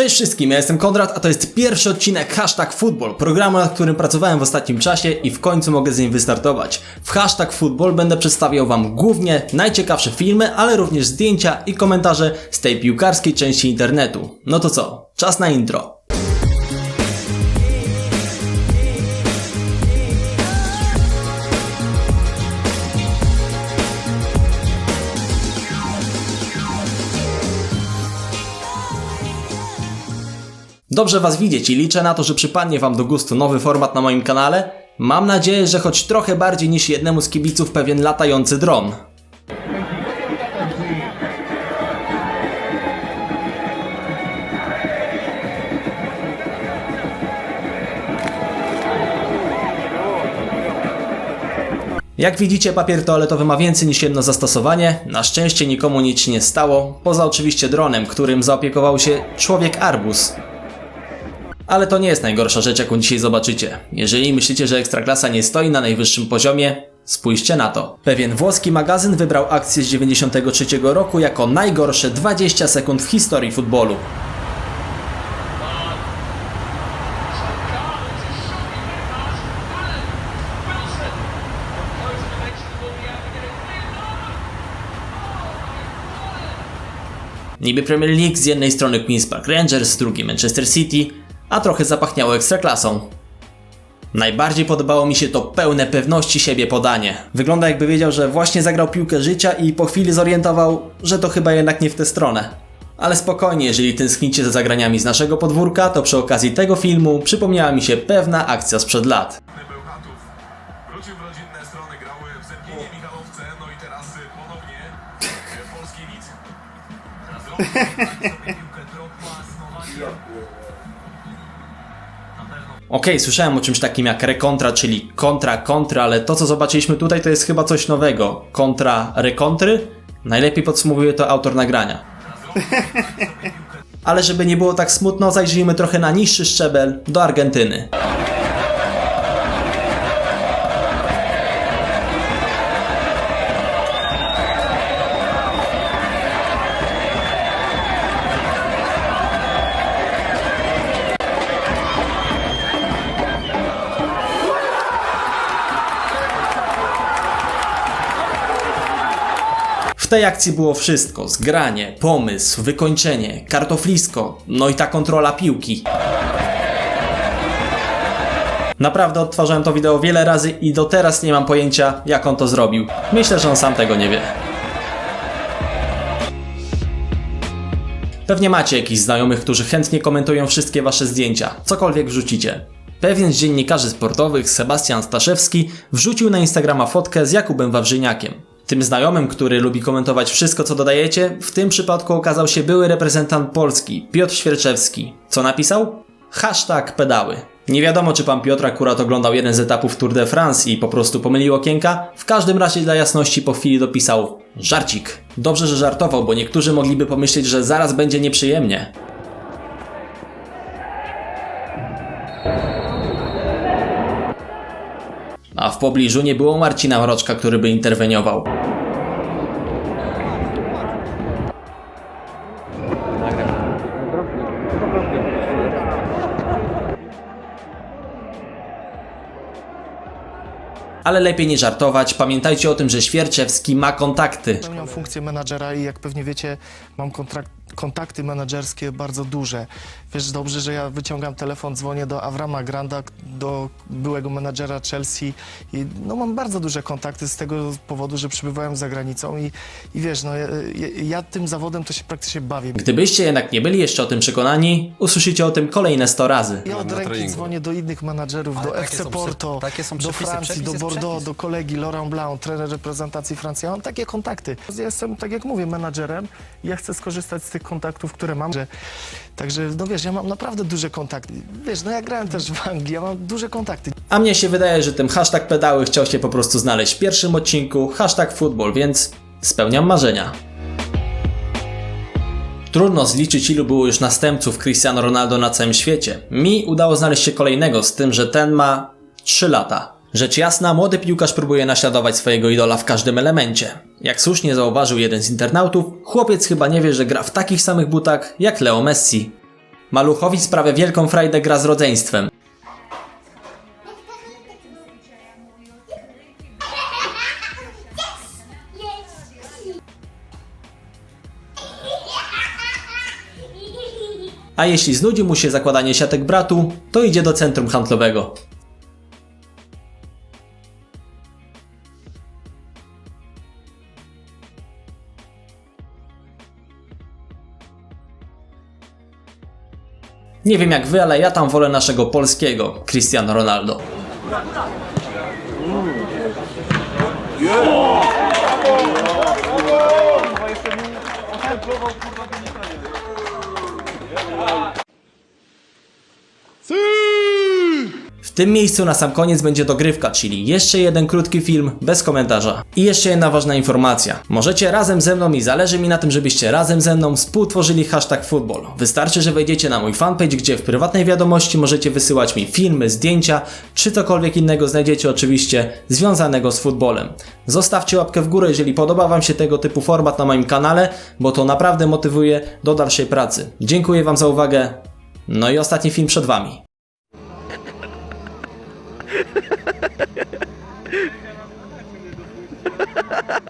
Cześć wszystkim, ja jestem Konrad, a to jest pierwszy odcinek Hashtag Football, programu, nad którym pracowałem w ostatnim czasie i w końcu mogę z nim wystartować. W Hashtag Football będę przedstawiał Wam głównie najciekawsze filmy, ale również zdjęcia i komentarze z tej piłkarskiej części internetu. No to co, czas na intro. Dobrze Was widzieć i liczę na to, że przypadnie Wam do gustu nowy format na moim kanale. Mam nadzieję, że choć trochę bardziej niż jednemu z kibiców pewien latający dron. Jak widzicie, papier toaletowy ma więcej niż jedno zastosowanie. Na szczęście nikomu nic nie stało, poza oczywiście dronem, którym zaopiekował się człowiek arbus. Ale to nie jest najgorsza rzecz, jaką dzisiaj zobaczycie. Jeżeli myślicie, że Ekstraklasa nie stoi na najwyższym poziomie, spójrzcie na to. Pewien włoski magazyn wybrał akcję z 93 roku jako najgorsze 20 sekund w historii futbolu. Niby Premier League z jednej strony Queen's Park Rangers, z drugiej Manchester City, a trochę zapachniało ekstraklasą. Najbardziej podobało mi się to pełne pewności siebie podanie. Wygląda jakby wiedział, że właśnie zagrał piłkę życia i po chwili zorientował, że to chyba jednak nie w tę stronę. Ale spokojnie, jeżeli tęsknicie za zagraniami z naszego podwórka, to przy okazji tego filmu przypomniała mi się pewna akcja sprzed lat. Bełchatów. Wrócił w rodzinne strony, grały w Zemplinie Michalowce, no i teraz ponownie polski widz. Teraz Okej, słyszałem o czymś takim jak rekontra, czyli kontra, kontra, ale to co zobaczyliśmy tutaj to jest chyba coś nowego. Kontra, rekontry? Najlepiej podsumowuje to autor nagrania. Ale żeby nie było tak smutno, zajrzyjmy trochę na niższy szczebel, do Argentyny. Tej akcji było wszystko: zgranie, pomysł, wykończenie, kartoflisko, no i ta kontrola piłki. Naprawdę odtwarzałem to wideo wiele razy i do teraz nie mam pojęcia, jak on to zrobił. Myślę, że on sam tego nie wie. Pewnie macie jakichś znajomych, którzy chętnie komentują wszystkie wasze zdjęcia, cokolwiek wrzucicie. Pewien z dziennikarzy sportowych, Sebastian Staszewski, wrzucił na Instagrama fotkę z Jakubem Wawrzyniakiem. Tym znajomym, który lubi komentować wszystko, co dodajecie, w tym przypadku okazał się były reprezentant Polski, Piotr Świerczewski. Co napisał? Hashtag pedały. Nie wiadomo, czy pan Piotr akurat oglądał jeden z etapów Tour de France i po prostu pomylił okienka. W każdym razie dla jasności po chwili dopisał żarcik. Dobrze, że żartował, bo niektórzy mogliby pomyśleć, że zaraz będzie nieprzyjemnie. Pobliżu nie było Marcina Mroczka, który by interweniował. Ale lepiej nie żartować, pamiętajcie o tym, że Świerczewski ma kontakty. Pełniam funkcję menadżera i jak pewnie wiecie, mam kontrakt, kontakty menadżerskie bardzo duże. Wiesz dobrze, że ja wyciągam telefon, dzwonię do Avrama Granda, do byłego menadżera Chelsea i no, mam bardzo duże kontakty z tego powodu, że przybywałem za granicą i, i wiesz, no, ja, ja, tym zawodem to się praktycznie bawię. Gdybyście jednak nie byli jeszcze o tym przekonani, usłyszycie o tym kolejne 100 razy. Ja od ręki dzwonię do innych menadżerów, Ale do FC są Porto, prze- takie są do przepisy, Francji, do przepis jest Bordeaux, przepis. do kolegi Laurent Blanc, trener reprezentacji Francji. Ja mam takie kontakty. Ja jestem, tak jak mówię, menadżerem i ja chcę skorzystać z tych kontaktów, które mam. Że, także, no wiesz, ja mam naprawdę duże kontakty. Wiesz, no ja grałem też w Anglii, ja mam duże kontakty. A mnie się wydaje, że tym hashtag pedały chciał się po prostu znaleźć w pierwszym odcinku, hashtag football, więc spełniam marzenia. Trudno zliczyć ilu było już następców Cristiano Ronaldo na całym świecie. Mi udało znaleźć się kolejnego, z tym, że ten ma 3 lata. Rzecz jasna, młody piłkarz próbuje naśladować swojego idola w każdym elemencie. Jak słusznie zauważył jeden z internautów, chłopiec chyba nie wie, że gra w takich samych butach jak Leo Messi. Maluchowi sprawia wielką frajdę gra z rodzeństwem. A jeśli znudzi mu się zakładanie siatek bratu, to idzie do centrum handlowego. Nie wiem jak wy, ale ja tam wolę naszego polskiego Cristiano Ronaldo. W tym miejscu na sam koniec będzie dogrywka, czyli jeszcze jeden krótki film bez komentarza. I jeszcze jedna ważna informacja. Możecie razem ze mną i zależy mi na tym, żebyście razem ze mną współtworzyli hashtag football. Wystarczy, że wejdziecie na mój fanpage, gdzie w prywatnej wiadomości możecie wysyłać mi filmy, zdjęcia, czy cokolwiek innego znajdziecie oczywiście związanego z futbolem. Zostawcie łapkę w górę, jeżeli podoba Wam się tego typu format na moim kanale, bo to naprawdę motywuje do dalszej pracy. Dziękuję Wam za uwagę. No i ostatni film przed Wami. Ha ha ha ha!